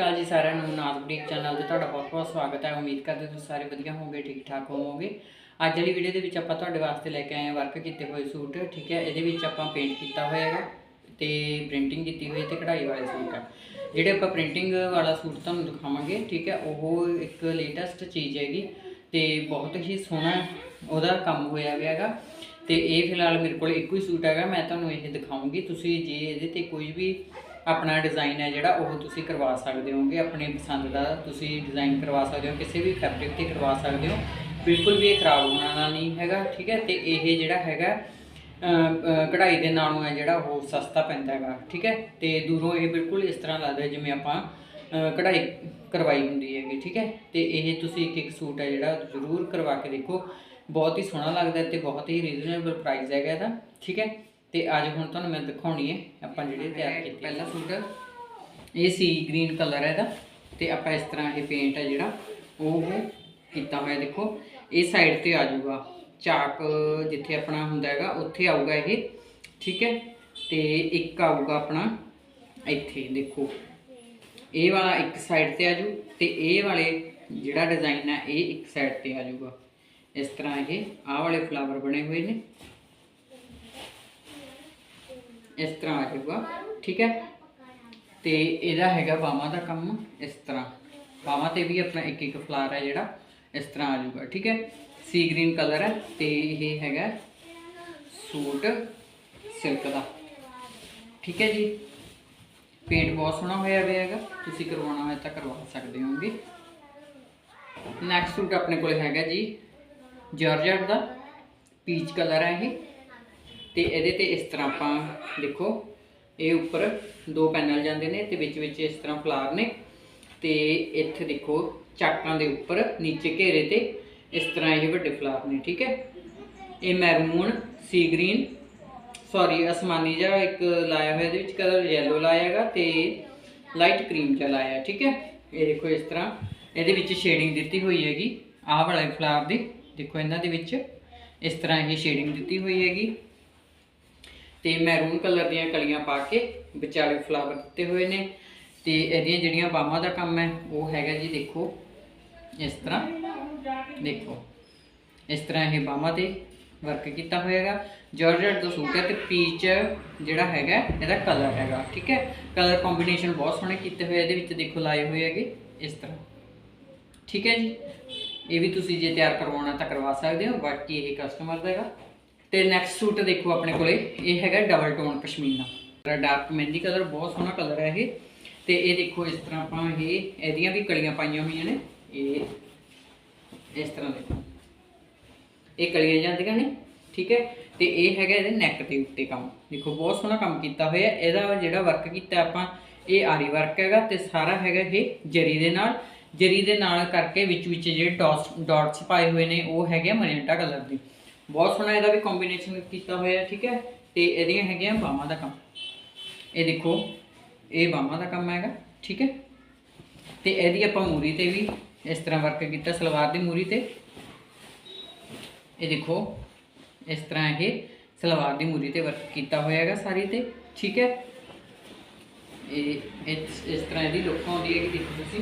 ਅਕਾਲ ਜੀ ਸਾਰਿਆਂ ਨੂੰ ਨਾਜ਼ ਬੁਟੀਕ ਚੈਨਲ ਤੇ ਤੁਹਾਡਾ ਬਹੁਤ-ਬਹੁਤ ਸਵਾਗਤ ਹੈ। ਉਮੀਦ ਕਰਦੇ ਤੁਸੀਂ ਸਾਰੇ ਵਧੀਆ ਹੋਵੋਗੇ ਠੀਕ-ਠਾਕ ਹੋਵੋਗੇ। ਅੱਜ ਵਾਲੀ ਵੀਡੀਓ ਦੇ ਵਿੱਚ ਆਪਾਂ ਤੁਹਾਡੇ ਵਾਸਤੇ ਲੈ ਕੇ ਆਏ ਹਾਂ ਵਰਕ ਕੀਤੇ ਹੋਏ ਸੂਟ, ਠੀਕ ਹੈ। ਇਹਦੇ ਵਿੱਚ ਆਪਾਂ ਪੇਂਟ ਕੀਤਾ ਹੋਇਆ ਹੈਗਾ ਤੇ ਪ੍ਰਿੰਟਿੰਗ ਕੀਤੀ ਹੋਈ ਹੈ ਤੇ ਕਢਾਈ ਵਾਲੇ ਸੂਟ ਆ। ਜਿਹੜੇ ਆਪਾਂ ਪ੍ਰਿੰਟਿੰਗ ਵਾਲਾ ਸੂਟ ਤੁਹਾਨੂੰ ਦਿਖਾਵਾਂਗੇ, ਠੀਕ ਹੈ। ਉਹ ਇੱਕ ਲੇਟੈਸਟ ਚੀਜ਼ ਹੈਗੀ ਤੇ ਬਹੁਤ ਹੀ ਸੋਹਣਾ ਉਹਦਾ ਕੰਮ ਹੋਇਆ ਹੋਇਆ ਹੈਗਾ। ਤੇ ਇਹ ਫਿਲਹਾਲ ਮੇਰੇ ਕੋਲ ਇੱਕੋ ਹੀ ਸੂਟ ਹੈਗਾ, ਮੈਂ ਤੁਹਾਨੂੰ ਇਹ ਦਿਖਾਉਂਗੀ। ਤੁਸੀਂ ਜੇ ਇਹਦੇ ਤੇ ਕੋਈ ਵੀ ਆਪਣਾ ਡਿਜ਼ਾਈਨ ਹੈ ਜਿਹੜਾ ਉਹ ਤੁਸੀਂ ਕਰਵਾ ਸਕਦੇ ਹੋਗੇ, ਆਪਣੇ ਪਸੰਦ ਦਾ ਤੁਸੀਂ ਡਿਜ਼ਾਈਨ ਕਰਵਾ ਸਕਦੇ ਹੋ, ਕਿਸੇ ਵੀ ਫੈਬਰਿਕ ਤੇ ਕਰਵਾ ਸਕਦੇ ਹੋ। ਬਿਲਕੁਲ ਵੀ ਇਹ ਖਰਾਬ ਹੋਣ ਵਾਲਾ ਨਹੀਂ ਹੈਗਾ, ਠੀਕ ਹੈ? ਤੇ ਇਹ ਜਿਹੜਾ ਹੈਗਾ ਕਢਾਈ ਦੇ ਨਾਲੋਂ ਹੈ ਜਿਹੜਾ ਉਹ ਸਸਤਾ ਪੈਂਦਾ ਹੈਗਾ, ਠੀਕ ਹੈ? ਤੇ ਦੂਰੋਂ ਇਹ ਬਿਲਕੁਲ ਇਸ ਤਰ੍ਹਾਂ ਲੱਗਦਾ ਜਿਵੇਂ ਆਪਾਂ ਕਢਾਈ ਕਰਵਾਈ ਹੁੰਦੀ ਹੈਗੀ, ਠੀਕ ਹੈ? ਤੇ ਇਹ ਤੁਸੀਂ ਇੱਕ ਇੱਕ ਸੂਟ ਹੈ ਜਿਹੜਾ ਜ਼ਰੂਰ ਕਰਵਾ ਕੇ ਦੇਖੋ। ਬਹੁਤ ਹੀ ਸੋਹਣਾ ਲੱਗਦਾ ਹੈ ਤੇ ਬਹੁਤ ਹੀ ਰੀਜ਼ਨੇਬਲ ਪ੍ਰਾਈਸ ਹੈਗਾ ਇਹਦਾ, ਠੀਕ ਹੈ? ਤੇ ਅੱਜ ਹੁਣ ਤੁਹਾਨੂੰ ਮੈਂ ਦਿਖਾਉਣੀ ਹੈ ਆਪਾਂ ਜਿਹੜੇ ਤਿਆਰ ਕੀਤੇ ਪਹਿਲਾ ਸੂਟ। ਇਹ ਸੀ ਗ੍ਰੀਨ ਕਲਰ ਹੈ ਇਹਦਾ। ਤੇ ਆਪਾਂ ਇਸ ਤਰ੍ਹਾਂ ਇਹ ਪੇਂਟ ਹੈ ਜਿਹੜਾ ਉਹ ਕੀਤਾ ਹੋਇਆ ਦੇਖੋ। ਇਹ ਸਾਈਡ ਤੇ ਆ ਜਾਊਗਾ। ਚਾਕ ਜਿੱਥੇ ਆਪਣਾ ਹੁੰਦਾ ਹੈਗਾ ਉੱਥੇ ਆਊਗਾ ਇਹ। ਠੀਕ ਹੈ? ਤੇ ਇੱਕ ਆਊਗਾ ਆਪਣਾ ਇੱਥੇ ਦੇਖੋ। ਇਹ ਵਾਲਾ ਇੱਕ ਸਾਈਡ ਤੇ ਆ ਜੂ ਤੇ ਇਹ ਵਾਲੇ ਜਿਹੜਾ ਡਿਜ਼ਾਈਨ ਹੈ ਇਹ ਇੱਕ ਸਾਈਡ ਤੇ ਆ ਜਾਊਗਾ। ਇਸ ਤਰ੍ਹਾਂ ਇਹ ਆਹ ਵਾਲੇ ਫਲਾਵਰ ਬਣੇ ਹੋਏ ਨੇ। ਇਸ ਤਰ੍ਹਾਂ ਆ ਜਾਊਗਾ ਠੀਕ ਹੈ? ਤੇ ਇਹਦਾ ਹੈਗਾ ਬਾਹਾਂ ਦਾ ਕੰਮ ਇਸ ਤਰ੍ਹਾਂ। ਬਾਹਾਂ ਤੇ ਵੀ ਆਪਣਾ ਇੱਕ ਇੱਕ ਫਲਾਰ ਹੈ ਜਿਹੜਾ, ਇਸ ਤਰ੍ਹਾਂ ਆ ਜਾਊਗਾ, ਠੀਕ ਹੈ? ਸੀ ਗ੍ਰੀਨ ਕਲਰ ਹੈ ਤੇ ਇਹ ਹੈਗਾ ਸੂਟ ਸਿਲਕ ਦਾ, ਠੀਕ ਹੈ ਜੀ? ਪੇਂਟ ਬਹੁਤ ਸੋਹਣਾ ਹੋਇਆ ਹੋਇਆ ਹੈਗਾ, ਤੁਸੀਂ ਕਰਵਾਉਣਾ ਹੋਇਆ ਤਾਂ ਕਰਵਾ ਸਕਦੇ ਹੋਗੇ ਨੈਕਸਟ ਸੂਟ ਆਪਣੇ ਕੋਲ ਹੈਗਾ ਜੀ, ਜਾਰਜਟ ਦਾ ਪੀਚ ਕਲਰ ਹੈ ਇਹ। ਤੇ ਇਹਦੇ ਤੇ ਇਸ ਤਰ੍ਹਾਂ ਆਪਾਂ ਦੇਖੋ, ਇਹ ਉੱਪਰ ਦੋ ਪੈਨਲ ਜਾਂਦੇ ਨੇ ਤੇ ਵਿੱਚ ਵਿੱਚ ਇਸ ਤਰ੍ਹਾਂ ਫਲਾਰ ਨੇ ਤੇ ਇੱਥੇ ਦੇਖੋ ਚਾਕਾਂ ਦੇ ਉੱਪਰ, ਨੀਚੇ ਘੇਰੇ ਤੇ ਇਸ ਤਰ੍ਹਾਂ ਇਹ ਵੱਡੇ ਫਲਾਰ ਨੇ, ਠੀਕ ਹੈ? ਇਹ ਮੈਰੂਨ ਸੀ ਗ੍ਰੀਨ ਸੌਰੀ ਅਸਮਾਨੀ ਜਿਹਾ ਇੱਕ ਲਾਇਆ ਹੋਇਆ ਇਹਦੇ ਵਿੱਚ ਕਲਰ ਯੈਲੋ ਲਾਇਆ ਹੈਗਾ ਤੇ ਲਾਈਟ ਕਰੀਮ ਜਿਹਾ ਲਾਇਆ, ਠੀਕ ਹੈ? ਇਹ ਦੇਖੋ ਇਸ ਤਰ੍ਹਾਂ, ਇਹਦੇ ਵਿੱਚ ਸ਼ੇਡਿੰਗ ਦਿੱਤੀ ਹੋਈ ਹੈਗੀ, ਆਹ ਵਾਲੇ ਫਲਾਰ ਦੀ, ਦੇਖੋ ਇਹਨਾਂ ਦੇ ਵਿੱਚ ਇਸ ਤਰ੍ਹਾਂ ਇਹ ਸ਼ੇਡਿੰਗ ਦਿੱਤੀ ਹੋਈ ਹੈਗੀ। ਤੇ ਮੈਰੂਨ ਕਲਰ ਦੀਆਂ ਕਲੀਆਂ ਪਾ ਕੇ ਵਿਚਾਲੇ ਫਲਾਵਰ ਦਿੱਤੇ ਹੋਏ ਨੇ ਤੇ ਇਹਦੀਆਂ ਜਿਹੜੀਆਂ ਬਾਹਾਂ ਦਾ ਕੰਮ ਹੈ, ਉਹ ਹੈਗਾ ਜੀ ਦੇਖੋ, ਇਸ ਤਰ੍ਹਾਂ। ਦੇਖੋ, ਇਸ ਤਰ੍ਹਾਂ ਇਹ ਬਾਹਾਂ ਤੇ ਵਰਕ ਕੀਤਾ ਹੋਇਆ ਹੈਗਾ ਜਾਰਜਟ ਦਾ ਸੂਟ ਹੈ ਤੇ ਪੀਚ ਜਿਹੜਾ ਹੈਗਾ, ਇਹਦਾ ਕਲਰ ਹੈਗਾ, ਠੀਕ ਹੈ? ਕਲਰ ਕੰਬੀਨੇਸ਼ਨ ਬਹੁਤ ਸੋਹਣੇ ਕੀਤੇ ਹੋਏ ਇਹਦੇ ਵਿੱਚ ਦੇਖੋ ਲਾਏ ਹੋਏ ਹੈਗੇ, ਇਸ ਤਰ੍ਹਾਂ। ਠੀਕ ਹੈ ਜੀ? ਇਹ ਵੀ ਤੁਸੀਂ ਜੇ ਤਿਆਰ ਕਰਵਾਉਣਾ ਤਾਂ ਕਰਵਾ ਸਕਦੇ ਹੋ, ਬਾਕੀ ਇਹ ਕਸਟਮਰ ਦਾ ਹੈਗਾ। ਤੇ ਨੈਕਸਟ ਸੂਟ ਦੇਖੋ ਆਪਣੇ ਕੋਲੇ। ਇਹ ਹੈਗਾ double tone pashmina. Dark mehndi colour ਬਹੁਤ ਸੋਹਣਾ ਕਲਰ ਹੈ ਇਹ। ਤੇ ਇਹ ਦੇਖੋ ਇਸ ਤਰ੍ਹਾਂ ਆਪਾਂ ਇਹ, ਇਹਦੀਆਂ ਵੀ ਕਲੀਆਂ ਪਾਈਆਂ ਹੋਈਆਂ ਨੇ। ਇਹ ਇਸ ਤਰ੍ਹਾਂ ਦੇਖੋ। ਇਹ ਕਲੀਆਂ ਜਾਂਦੀਆਂ ਨੇ, ਠੀਕ ਹੈ? ਤੇ ਇਹ ਹੈਗਾ ਇਹਦੇ ਨੈਕ ਦੇ ਉੱਤੇ ਕੰਮ। ਦੇਖੋ, ਬਹੁਤ ਸੋਹਣਾ ਕੰਮ ਕੀਤਾ ਹੋਇਆ। ਇਹਦਾ ਜਿਹੜਾ ਵਰਕ ਕੀਤਾ ਆਪਾਂ, ਇਹ ਆਰੀ ਵਰਕ ਹੈਗਾ ਤੇ ਸਾਰਾ ਹੈਗਾ ਇਹ ਜਰੀ ਦੇ ਨਾਲ। ਜਰੀ ਦੇ ਨਾਲ ਕਰਕੇ ਵਿੱਚ ਵਿੱਚ ਜਿਹੜੇ ਡਾਟਸ ਡਾਟਸ ਪਾਏ ਹੋਏ ਨੇ, ਉਹ ਹੈਗੇ ਮਜੈਂਟਾ ਕਲਰ ਦੇ। ਬਹੁਤ ਸੋਹਣਾ ਇਹਦਾ ਵੀ ਕੰਬੀਨੇਸ਼ਨ ਕੀਤਾ ਹੋਇਆ ਠੀਕ ਹੈ? ਤੇ ਇਹਦੀਆਂ ਹੈਗੀਆਂ ਬਾਹਾਂ ਦਾ ਕੰਮ। ਇਹ ਦੇਖੋ, ਇਹ ਬਾਹਾਂ ਦਾ ਕੰਮ ਹੈਗਾ, ਠੀਕ ਹੈ? ਤੇ ਇਹਦੀ ਆਪਾਂ ਮੂਰੀ ਤੇ ਵੀ ਇਸ ਤਰ੍ਹਾਂ ਵਰਕ ਕੀਤਾ, ਸਲਵਾਰ ਦੀ ਮੂਰੀ ਤੇ। ਇਹ ਦੇਖੋ, ਇਸ ਤਰ੍ਹਾਂ ਇਹ ਸਲਵਾਰ ਦੀ ਮੂਰੀ ਤੇ ਵਰਕ ਕੀਤਾ ਹੋਇਆ ਹੈਗਾ ਸਾਰੀ ਤੇ, ਠੀਕ ਹੈ? ਇਹ ਇਸ ਤਰ੍ਹਾਂ ਇਹਦੀ ਲੁੱਕ ਆਉਂਦੀ ਹੈ ਕਿ ਦੇਖੋ ਤੁਸੀਂ।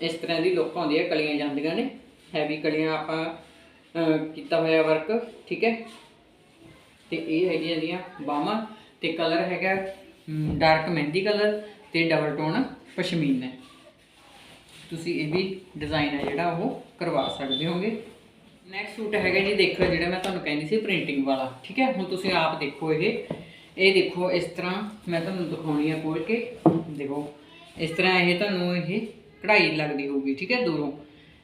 ਇਸ ਤਰ੍ਹਾਂ ਦੀ ਲੁੱਕ ਆਉਂਦੀ ਹੈ, ਕਲੀਆਂ ਜਾਂਦੀਆਂ ਨੇ। ਹੈਵੀ ਕਲੀਆਂ ਆਪਾਂ ਕੀਤਾ ਹੋਇਆ ਵਰਕ ਠੀਕ ਹੈ? ਤੇ ਇਹ ਹੈਗੀਆਂ ਇਹਦੀਆਂ ਬਾਹਾਂ ਤੇ ਕਲਰ ਹੈਗਾ ਡਾਰਕ ਮਹਿੰਦੀ ਕਲਰ ਤੇ ਡਬਲ ਟੋਨ ਪਸ਼ਮੀਨ। ਤੁਸੀਂ ਇਹ ਵੀ ਡਿਜ਼ਾਈਨ ਹੈ ਜਿਹੜਾ ਉਹ ਕਰਵਾ ਸਕਦੇ ਹੋਗੇ। ਨੈਕਸਟ ਸੂਟ ਹੈਗਾ ਜੀ, ਦੇਖੋ ਜਿਹੜਾ ਮੈਂ ਤੁਹਾਨੂੰ ਕਹਿੰਦੀ ਸੀ ਪ੍ਰਿੰਟਿੰਗ ਵਾਲਾ, ਠੀਕ ਹੈ? ਹੁਣ ਤੁਸੀਂ ਆਪ ਦੇਖੋ ਇਹ। ਇਹ ਦੇਖੋ, ਇਸ ਤਰ੍ਹਾਂ ਮੈਂ ਤੁਹਾਨੂੰ ਦਿਖਾਉਣੀ ਹੈ ਖੋਲ ਕੇ। ਦੇਖੋ, ਇਸ ਤਰ੍ਹਾਂ ਇਹ ਤੁਹਾਨੂੰ ਇਹ ਕਢਾਈ ਲੱਗਦੀ ਹੋਊਗੀ, ਠੀਕ ਹੈ? ਦੂਰੋਂ।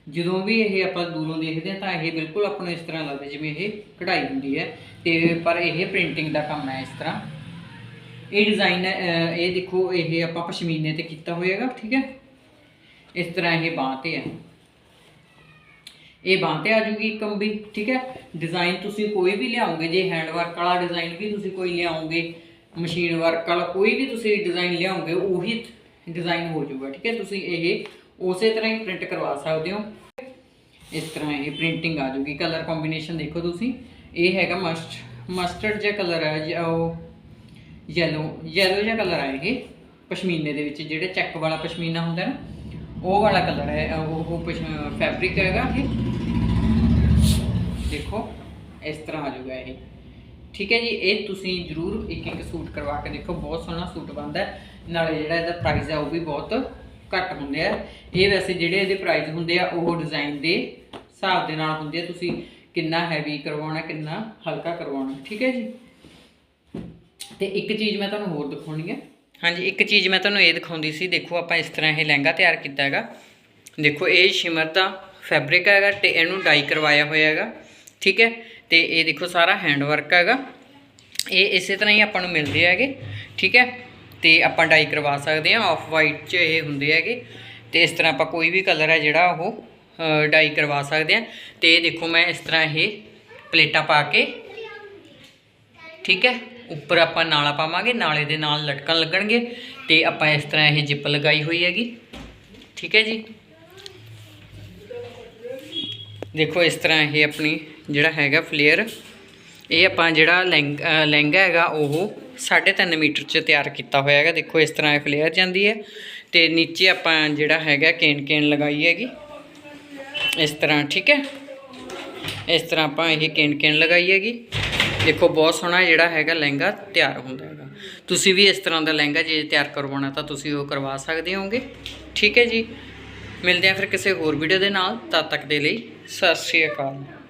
ਜਦੋਂ ਵੀ ਇਹ ਆਪਾਂ ਦੂਰੋਂ ਦੇਖਦੇ ਹਾਂ ਤਾਂ ਇਹ ਬਿਲਕੁਲ ਆਪਾਂ ਨੂੰ ਇਸ ਤਰ੍ਹਾਂ ਲੱਗਦਾ ਜਿਵੇਂ ਇਹ ਕਢਾਈ ਹੁੰਦੀ ਹੈ। ਤੇ ਪਰ ਇਹ ਪ੍ਰਿੰਟਿੰਗ ਦਾ ਕੰਮ ਹੈ ਇਸ ਤਰ੍ਹਾਂ। ਇਹ ਡਿਜ਼ਾਈਨ ਇਹ ਦੇਖੋ, ਇਹ ਆਪਾਂ ਪਸ਼ਮੀਨੇ ਤੇ ਕੀਤਾ ਹੋਏਗਾ ਠੀਕ ਹੈ। ਇਸ ਤਰ੍ਹਾਂ ਇਹ ਬਾਂਹ ਤੇ ਹੈ। ਇਹ ਬਾਂਹ ਤੇ ਆ ਜੂਗੀ ਕੰਬੀ, ਠੀਕ ਹੈ। ਡਿਜ਼ਾਈਨ ਤੁਸੀਂ ਕੋਈ ਵੀ ਲਿਆਓਗੇ, ਜੇ ਹੈਂਡ ਵਰਕ ਵਾਲਾ ਡਿਜ਼ਾਈਨ ਵੀ ਤੁਸੀਂ ਕੋਈ ਲਿਆਓਗੇ ਮਸ਼ੀਨ ਵਰਕ ਵਾਲਾ ਕੋਈ ਵੀ ਤੁਸੀਂ ਡਿਜ਼ਾਈਨ ਲਿਆਓਗੇ, ਉਹੀ ਡਿਜ਼ਾਈਨ ਹੋ ਜਾਊਗਾ ਠੀਕ ਹੈ। ਤੁਸੀਂ ਇਹ ਉਸੇ ਤਰ੍ਹਾਂ ਹੀ ਪ੍ਰਿੰਟ ਕਰਵਾ ਸਕਦੇ ਹੋ। ਇਸ ਤਰ੍ਹਾਂ ਇਹ ਪ੍ਰਿੰਟਿੰਗ ਆ ਜੂਗੀ ਕਲਰ ਕੰਬੀਨੇਸ਼ਨ ਦੇਖੋ ਤੁਸੀਂ। ਇਹ ਹੈਗਾ ਮਸਟ ਮਸਟਰਡ ਜਿਹਾ ਕਲਰ ਹੈ ਜਾਂ ਉਹ ਯੈਲੋ ਯੈਲੋ ਜਿਹਾ ਕਲਰ ਹੈ ਇਹ। ਪਸ਼ਮੀਨੇ ਦੇ ਵਿੱਚ ਜਿਹੜੇ ਚੈੱਕ ਵਾਲਾ ਪਸ਼ਮੀਨਾ ਹੁੰਦਾ ਨਾ, ਉਹ ਵਾਲਾ ਕਲਰ ਹੈ। ਉਹ ਉਹ ਫੈਬਰਿਕ ਹੈਗਾ ਇਹ। ਦੇਖੋ, ਇਸ ਤਰ੍ਹਾਂ ਆ ਜਾਊਗਾ ਇਹ। ਠੀਕ ਹੈ ਜੀ, ਇਹ ਤੁਸੀਂ ਜਰੂਰ ਇੱਕ ਇੱਕ ਸੂਟ ਕਰਵਾ ਕੇ ਦੇਖੋ। ਬਹੁਤ ਸੋਹਣਾ ਸੂਟ ਬਣਦਾ ਨਾਲੇ ਜਿਹੜਾ ਇਹਦਾ ਪ੍ਰਾਈਸ ਹੈ ਉਹ ਵੀ ਬਹੁਤ ਘੱਟ ਹੁੰਦੇ ਆ। ਇਹ ਵੈਸੇ ਜਿਹੜੇ ਇਹਦੇ ਪ੍ਰਾਈਸ ਹੁੰਦੇ ਆ, ਉਹ ਡਿਜ਼ਾਈਨ ਦੇ ਹਿਸਾਬ ਦੇ ਨਾਲ ਹੁੰਦੇ ਆ। ਤੁਸੀਂ ਕਿੰਨਾ ਹੈਵੀ ਕਰਵਾਉਣਾ, ਕਿੰਨਾ ਹਲਕਾ ਕਰਵਾਉਣਾ, ਠੀਕ ਹੈ ਜੀ? ਤੇ ਇੱਕ ਚੀਜ਼ ਮੈਂ ਤੁਹਾਨੂੰ ਹੋਰ ਦਿਖਾਉਣੀ ਹੈ ਹਾਂਜੀ, ਇੱਕ ਚੀਜ਼ ਮੈਂ ਤੁਹਾਨੂੰ ਇਹ ਦਿਖਾਉਂਦੀ ਸੀ। ਦੇਖੋ, ਆਪਾਂ ਇਸ ਤਰ੍ਹਾਂ ਇਹ ਲਹਿੰਗਾ ਤਿਆਰ ਕੀਤਾ ਹੈਗਾ। ਦੇਖੋ, ਇਹ ਸ਼ਿਮਰ ਦਾ ਫੈਬਰਿਕ ਹੈਗਾ ਤੇ ਇਹਨੂੰ ਡਾਈ ਕਰਵਾਇਆ ਹੋਇਆ ਹੈਗਾ, ਠੀਕ ਹੈ? ਤੇ ਇਹ ਦੇਖੋ, ਸਾਰਾ ਹੈਂਡ ਵਰਕ ਹੈਗਾ। ਇਹ ਇਸੇ ਤਰ੍ਹਾਂ ਹੀ ਆਪਾਂ ਨੂੰ ਮਿਲਦੇ ਹੈਗੇ, ਠੀਕ ਹੈ? ਤੇ ਆਪਾਂ ਡਾਈ ਕਰਵਾ ਸਕਦੇ ਹਾਂ ਆਫ ਵਾਈਟ 'ਚ ਇਹ ਹੁੰਦੇ ਹੈਗੇ। ਤੇ ਇਸ ਤਰ੍ਹਾਂ ਆਪਾਂ ਕੋਈ ਵੀ ਕਲਰ ਹੈ ਜਿਹੜਾ ਉਹ ਡਾਈ ਕਰਵਾ ਸਕਦੇ ਹਾਂ। ਤੇ ਦੇਖੋ ਮੈਂ ਇਸ ਤਰ੍ਹਾਂ ਇਹ ਪਲੇਟਾਂ ਪਾ ਕੇ, ਠੀਕ ਹੈ, ਉੱਪਰ ਆਪਾਂ ਨਾਲਾ ਪਾਵਾਂਗੇ, ਨਾਲੇ ਦੇ ਨਾਲ ਲਟਕਣ ਲੱਗਣਗੇ। ਤੇ ਆਪਾਂ ਇਸ ਤਰ੍ਹਾਂ ਇਹ ਜਿੱਪ ਲਗਾਈ ਹੋਈ ਹੈਗੀ, ਠੀਕ ਹੈ ਜੀ। ਦੇਖੋ ਇਸ ਤਰ੍ਹਾਂ ਇਹ ਆਪਣੀ ਜਿਹੜਾ ਹੈਗਾ ਫਲੇਅਰ ਇਹ ਆਪਾਂ ਜਿਹੜਾ ਲਹਿੰਗ- ਲਹਿੰਗਾ ਹੈਗਾ, ਉਹ 3.5 ਮੀਟਰ ਚ ਤਿਆਰ ਕੀਤਾ ਹੋਇਆ ਹੈਗਾ। ਦੇਖੋ, ਇਸ ਤਰ੍ਹਾਂ ਇਹ ਫਲੇਅਰ ਜਾਂਦੀ ਹੈ ਤੇ ਨੀਚੇ ਆਪਾਂ ਜਿਹੜਾ ਹੈਗਾ, ਕੇਨ ਕੇਨ ਲਗਾਈ ਹੈਗੀ। ਇਸ ਤਰ੍ਹਾਂ, ਠੀਕ ਹੈ? ਇਸ ਤਰ੍ਹਾਂ ਆਪਾਂ ਇਹ ਕੇਨ ਕੇਨ ਲਗਾਈ ਹੈਗੀ। ਦੇਖੋ, ਬਹੁਤ ਸੋਹਣਾ ਜਿਹੜਾ ਹੈਗਾ ਲਹਿੰਗਾ ਤਿਆਰ ਹੁੰਦਾ ਹੈਗਾ। ਤੁਸੀਂ ਵੀ ਇਸ ਤਰ੍ਹਾਂ ਦਾ ਲਹਿੰਗਾ ਜੇ ਤਿਆਰ ਕਰਵਾਉਣਾ ਤਾਂ ਤੁਸੀਂ ਉਹ ਕਰਵਾ ਸਕਦੇ ਹੋਗੇ ਠੀਕ ਹੈ ਜੀ? ਮਿਲਦੇ ਆ ਫਿਰ ਕਿਸੇ ਹੋਰ ਵੀਡੀਓ ਦੇ ਨਾਲ। ਤਦ ਤੱਕ ਦੇ ਲਈ ਸਤਿ ਸ਼੍ਰੀ ਅਕਾਲ।